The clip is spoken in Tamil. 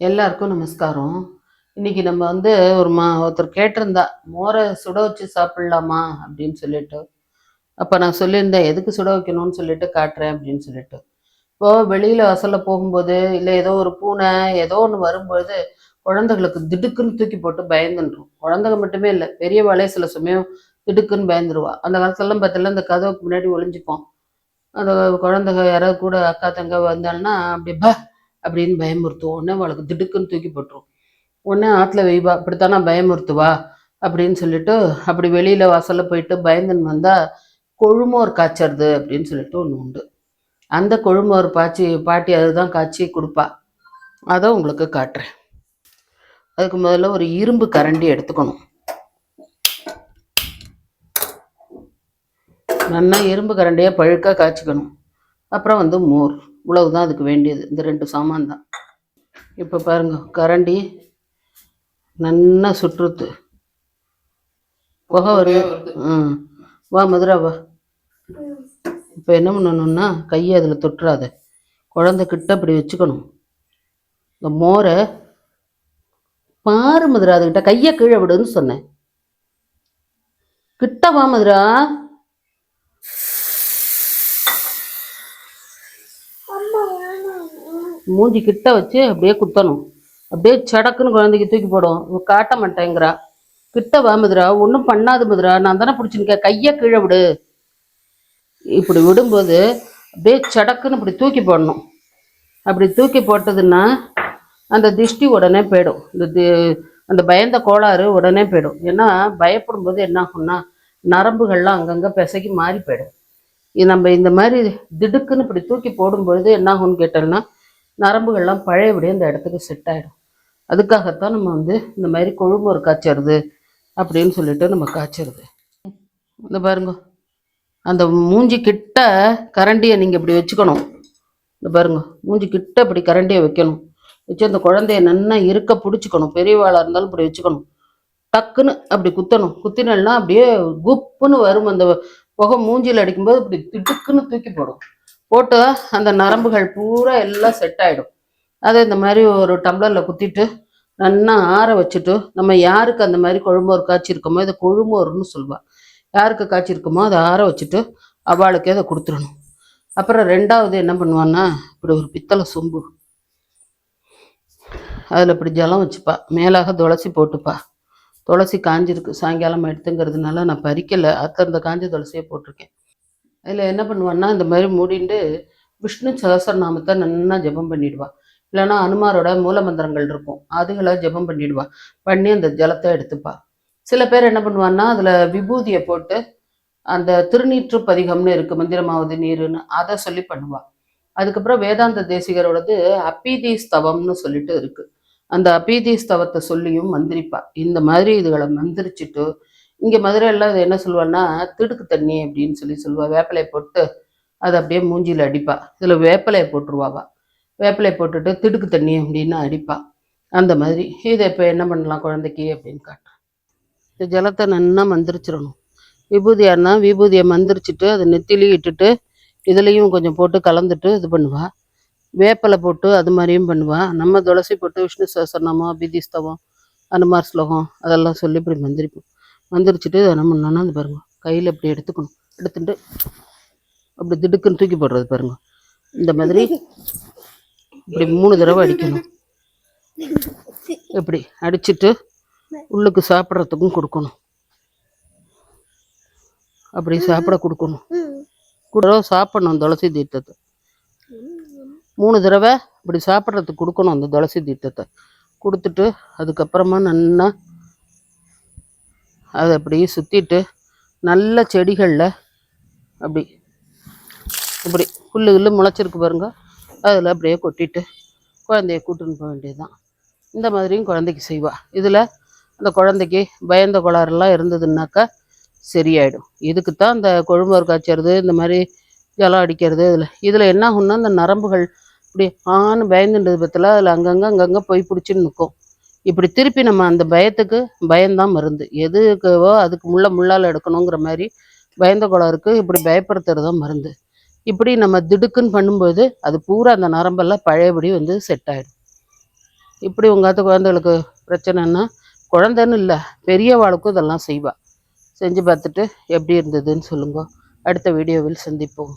எல்லாருக்கும் நமஸ்காரம். இன்னைக்கு நம்ம வந்து ஒரு மா ஒருத்தர் கேட்டிருந்தா மோரை சுட வச்சு சாப்பிடலாமா அப்படின்னு சொல்லிட்டு. அப்போ நான் சொல்லியிருந்தேன் எதுக்கு சுட வைக்கணும்னு சொல்லிட்டு காட்டுறேன் அப்படின்னு சொல்லிட்டு. இப்போ வெளியில் வாசலில் போகும்போது இல்லை ஏதோ ஒரு பூனை ஏதோ ஒன்று வரும்போது குழந்தைகளுக்கு திடுக்குன்னு தூக்கி போட்டு பயந்துன்றோம் குழந்தைங்க மட்டுமே இல்லை பெரியவாளே சில சமயம் திடுக்குன்னு பயந்துருவா. அந்த காலத்துலலாம் பார்த்தீங்கன்னா இந்த கதவுக்கு முன்னாடி ஒளிஞ்சுப்போம். அந்த குழந்தைங்க யாராவது கூட அக்கா தங்க வந்தாங்கன்னா அப்படி ப அப்படின்னு பயமுறுத்துவோம். உடனே அவளுக்கு திடுக்குன்னு தூக்கி போட்டுரும். உடனே ஆற்றுல வெய்வா இப்படித்தானா பயமுறுத்துவா? அப்படின்னு சொல்லிட்டு அப்படி வெளியில் வாசலில் போயிட்டு பயந்துன்னு வந்தால் கொழுமோர் காய்ச்சறது அப்படின்னு சொல்லிட்டு ஒன்று உண்டு. அந்த கொழுமோர் பாய்ச்சி பாட்டி அதுதான் காய்ச்சி கொடுப்பா. அதை உங்களுக்கு காட்டுறேன். அதுக்கு முதல்ல ஒரு இரும்பு கரண்டி எடுத்துக்கணும். நல்லா இரும்பு கரண்டியை பழுக்க காய்ச்சிக்கணும். அப்புறம் வந்து மோர். இவ்வளவு தான் அதுக்கு வேண்டியது. இந்த ரெண்டு சாமான் தான். இப்போ பாருங்க கரண்டி நல்லா சுற்றுத்து. புகை வருது. ம். வா மதுரா வா. இப்போ என்ன பண்ணணும்னா கையை அதில் தொட்டுறாத. குழந்தை கிட்ட அப்படி வச்சுக்கணும். இந்த மோரை பாரு மதுரா அதுகிட்ட கையை கீழே விடுன்னு சொன்னேன். கிட்ட வா மதுரா. மூஞ்சி கிட்ட வச்சு அப்படியே குத்தணும். அப்படியே சடக்குன்னு குழந்தைக்கு தூக்கி போடும் இவ காட்ட மாட்டேங்கிறா. கிட்ட வா மதுரா ஒன்றும் பண்ணாது மதுரா நான் தானே பிடிச்சிருக்க கையை கீழே விடு. இப்படி விடும்போது அப்படியே சடக்குன்னு இப்படி தூக்கி போடணும். அப்படி தூக்கி போட்டதுன்னா அந்த திஷ்டி உடனே போயிடும். இந்த தி- அந்த பயந்த கோளாறு உடனே போயிடும். ஏன்னா பயப்படும் போது என்ன ஆகும்னா நரம்புகள்லாம் அங்கங்கே பிசைக்கி மாறி போயிடும். இது நம்ம இந்த மாதிரி திடுக்குன்னு இப்படி தூக்கி போடும்பொழுது என்ன ஆகும்னு கேட்டோம்னா நரம்புகள்லாம் பழையபடியே அந்த இடத்துக்கு செட் ஆகிடும் அதுக்காகத்தான் நம்ம வந்து இந்த மாதிரி கொழும்பு ஒரு காய்ச்சறது அப்படின்னு சொல்லிட்டு நம்ம காய்ச்சறது. இந்த பாருங்க. அந்த மூஞ்சி கிட்ட கரண்டியை நீங்கள் இப்படி வச்சுக்கணும். இந்த பாருங்க. மூஞ்சி கிட்ட இப்படி கரண்டியை வைக்கணும். வச்சு அந்த குழந்தைய நன்னா இருக்க பிடிச்சிக்கணும். பெரியவாளாக இருந்தாலும் இப்படி வச்சுக்கணும். டக்குன்னு அப்படி குத்தணும். குத்தினா அப்படியே குப்புன்னு வரும் அந்த புகை மூஞ்சியில் அடிக்கும்போது இப்படி திடுக்குன்னு தூக்கி போடும். போட்டு அந்த நரம்புகள் பூரா எல்லாம் செட் ஆகிடும் அதை இந்த மாதிரி ஒரு டம்ளரில் குத்திட்டு நல்லா ஆற வச்சுட்டு நம்ம யாருக்கு அந்த மாதிரி கொழுமோர் காய்ச்சிருக்கோமோ இதை கொழுமோர்னு சொல்லுவாள் யாருக்கு காய்ச்சிருக்கோமோ அதை ஆற வச்சுட்டு அவளுக்கே அதை கொடுத்துடணும். அப்புறம் ரெண்டாவது என்ன பண்ணுவான்னா இப்படி ஒரு பித்தளை சொம்பு. அதில் இப்படி ஜலம் வச்சுப்பா. மேலாக துளசி போட்டுப்பா. துளசி காஞ்சிருக்கு. சாயங்காலம் எடுத்துங்கிறதுனால நான் பறிக்கலை. அத்த காஞ்ச துளசியை போட்டிருக்கேன். அதில் என்ன பண்ணுவான்னா இந்த மாதிரி மூடிண்டு விஷ்ணு சகசரநாமத்தை நன்னா ஜெபம் பண்ணிடுவா. இல்லைன்னா அனுமாரோட மூலமந்திரங்கள் இருக்கும். அதுகளை ஜெபம் பண்ணிடுவா. பண்ணி அந்த ஜலத்தை எடுத்துப்பா. சில பேர் என்ன பண்ணுவான்னா அதில் விபூதியை போட்டு அந்த திருநீற்று பதிகம்னு இருக்கு மந்திரமாவது நீருன்னு அதை சொல்லி பண்ணுவாள் அதுக்கப்புறம் வேதாந்த தேசிகரோடது அப்பீதி ஸ்தவம்னு சொல்லிட்டு இருக்குது அந்த அபீதி ஸ்தவத்தை சொல்லியும் மந்திரிப்பா. இந்த மாதிரி இதுகளை மந்திரிச்சிட்டு இங்கே மதுரையில் இது என்ன சொல்லுவான்னா திடுக்கு தண்ணி அப்படின்னு சொல்லி சொல்லுவாள் வேப்பிலையை போட்டு அதை அப்படியே மூஞ்சியில் அடிப்பா. இதில் வேப்பிலையை போட்டுருவாவா. வேப்பிலையை போட்டுட்டு திடுக்கு தண்ணி அப்படின்னு அடிப்பா. அந்த மாதிரி. இதை இப்போ என்ன பண்ணலாம் குழந்தைக்கு அப்படின்னு காட்டுறேன் இந்த ஜலத்தை நன்னா மந்திரிச்சிடணும். விபூதியானா விபூதியை மந்திரிச்சிட்டு அதை நெத்திலையும் இட்டுட்டு இதுலேயும் கொஞ்சம் போட்டு கலந்துட்டு இது பண்ணுவா. வேப்பிலை போட்டு அது மாதிரியும் பண்ணுவா நம்ம துளசி போட்டு விஷ்ணு சஹஸ்ரநாமம் அபிதிஸ்தவம் அனுமார் ஸ்லோகம் அதெல்லாம் சொல்லி இப்படி மந்திரிப்போம். மந்திரிச்சிட்டு என்ன பண்ணோன்னா அது பாருங்க கையில் இப்படி எடுத்துக்கணும். எடுத்துட்டு அப்படி திடுக்குன்னு தூக்கி போடுறது பாருங்க. இந்த மாதிரி இப்படி மூணு தடவை அடிக்கணும். இப்படி அடிச்சிட்டு உள்ளுக்கு சாப்பிட்றதுக்கும் கொடுக்கணும். அப்படி சாப்பிட கொடுக்கணும். கூட சாப்பிடணும் துளசி தீர்த்தத்தை. மூணு தடவை இப்படி சாப்பிட்றதுக்கு கொடுக்கணும் அந்த துளசி தீர்த்தத்தை கொடுத்துட்டு அதுக்கப்புறமா நல்லா அதை அப்படியே சுற்றிட்டு நல்ல செடிகளில் அப்படி இப்படி புல்லு கில்லு முளைச்சிருக்கு பாருங்க. அதில் அப்படியே கொட்டிட்டு குழந்தைய கூட்டின்னு போக வேண்டியதுதான். இந்த மாதிரியும் குழந்தைக்கு செய்வா. இதில் அந்த குழந்தைக்கு பயந்த கோளாறுலாம் இருந்ததுன்னாக்கா சரியாயிடும். இதுக்கு தான் இந்த கொழும்பு காய்ச்சறது இந்த மாதிரி ஜலம் அடிக்கிறது இதில் இதில் என்ன ஆகும்னா இந்த நரம்புகள் இப்படி ஆன்னு பயந்துன்றது பற்றில அதில் அங்கங்கே அங்கங்கே போய் பிடிச்சின்னு நிற்கும் இப்படி திருப்பி நம்ம அந்த பயத்துக்கு பயம்தான் மருந்து. எதுக்கவோ அதுக்கு முள்ள முள்ளால் எடுக்கணுங்கிற மாதிரி பயந்த கோளாறுக்கு இப்படி பயப்படுத்துறது தான் மருந்து. இப்படி நம்ம திடுக்குன்னு பண்ணும்போது அது பூரா அந்த நரம்பெல்லாம் பழையபடி வந்து செட் ஆகிடும் இப்படி உங்கள் குழந்தைகளுக்கு பிரச்சனைன்னா குழந்தைன்னு இல்லை பெரியவாளுக்கும் இதெல்லாம் செய்வா. செஞ்சு பார்த்துட்டு எப்படி இருந்ததுன்னு சொல்லுங்க. அடுத்த வீடியோவில் சந்திப்போம்.